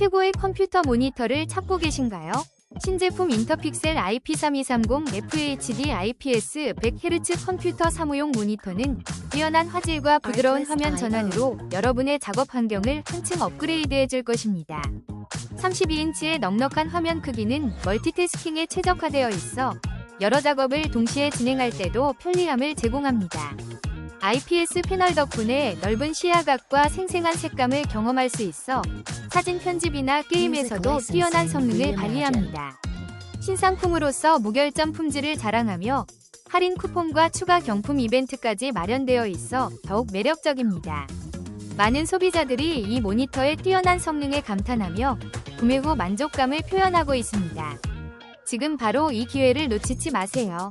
최고의 컴퓨터 모니터를 찾고 계신가요? 신제품 인터픽셀 IP3230 FHD IPS 100Hz 컴퓨터 사무용 모니터는 뛰어난 화질과 부드러운 화면 전환으로 여러분의 작업 환경을 한층 업그레이드해 줄 것입니다. 32인치의 넉넉한 화면 크기는 멀티태스킹에 최적화되어 있어 여러 작업을 동시에 진행할 때도 편리함을 제공합니다. IPS 패널 덕분에 넓은 시야각과 생생한 색감을 경험할 수 있어 사진 편집이나 게임에서도 뛰어난 성능을 발휘합니다. 신상품으로서 무결점 품질을 자랑하며 할인 쿠폰과 추가 경품 이벤트까지 마련되어 있어 더욱 매력적입니다. 많은 소비자들이 이 모니터의 뛰어난 성능에 감탄하며 구매 후 만족감을 표현하고 있습니다. 지금 바로 이 기회를 놓치지 마세요.